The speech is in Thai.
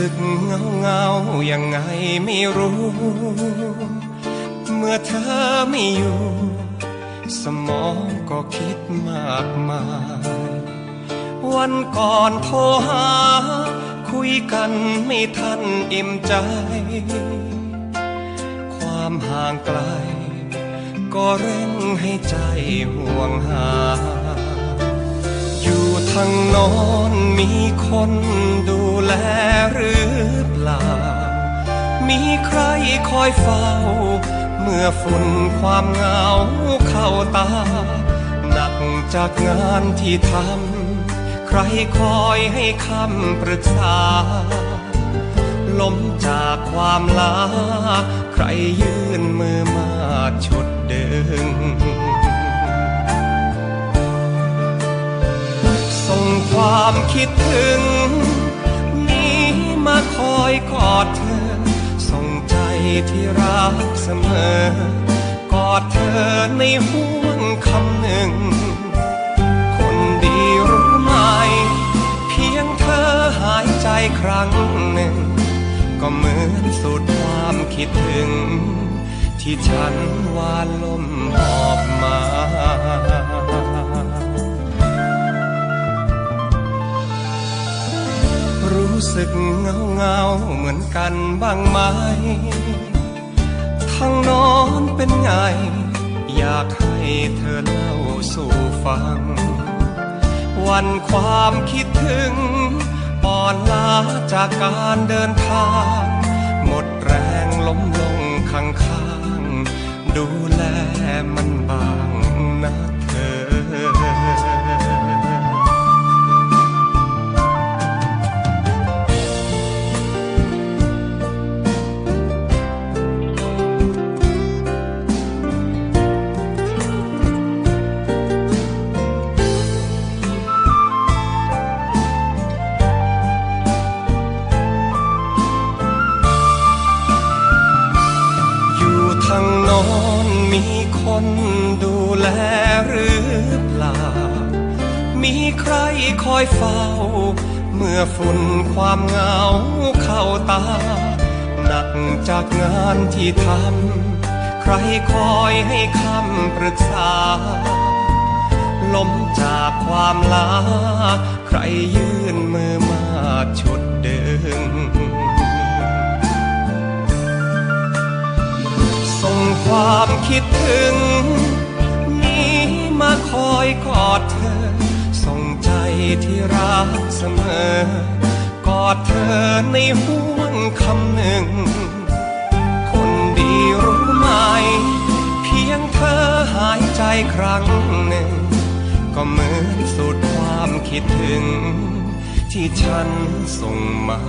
สึกเงาเงายังไงไม่รู้ เมื่อเธอไม่อยู่ สมองก็คิดมากมาย วันก่อนโทรหา คุยกันไม่ทันอิ่มใจ ความห่างไกล ก็เร่งให้ใจห่วงหา ทางนอนมีคนดูแลหรือเปล่า มีใครคอยเฝ้า เมื่อฝุ่นความเหงาเข้าตา หนักจากงานที่ทำ ใครคอยให้คำปรึกษา ล้มจากความลา ใครยื่นมือมาชุดดึง คิดถึงนี้มาคอยกอดเธอ ส่งใจที่รักเสมอ กอดเธอในห่วงคำหนึ่ง คนดีรู้ไหม เพียงเธอหายใจครั้งหนึ่ง ก็เหมือนสุดความคิดถึง ที่ฉันวานลมหอบ สึกเงาเงาเหมือนกันบ้างไหมทั้งนอนเป็นไง อยากให้เธอเล่าสู่ฟัง วันความคิดถึงอ่อนล้าจากการเดินทาง คนดูแลหรือเปล่า มีใครคอยเฝ้า เมื่อฝุ่นความเหงาเข้าตา หนักจากงานที่ทำ ใครคอยให้คำปรึกษา ล้มจากความลาใครยื่นมือมาชุดดึง ความคิดถึง นี้มาคอยกอดเธอ ส่งใจที่รักเสมอ กอดเธอในห่วงคำหนึ่ง คนดีรู้ไหม เพียงเธอหายใจครั้งหนึ่ง ก็เหมือนสุดความคิดถึง ที่ฉันส่งมา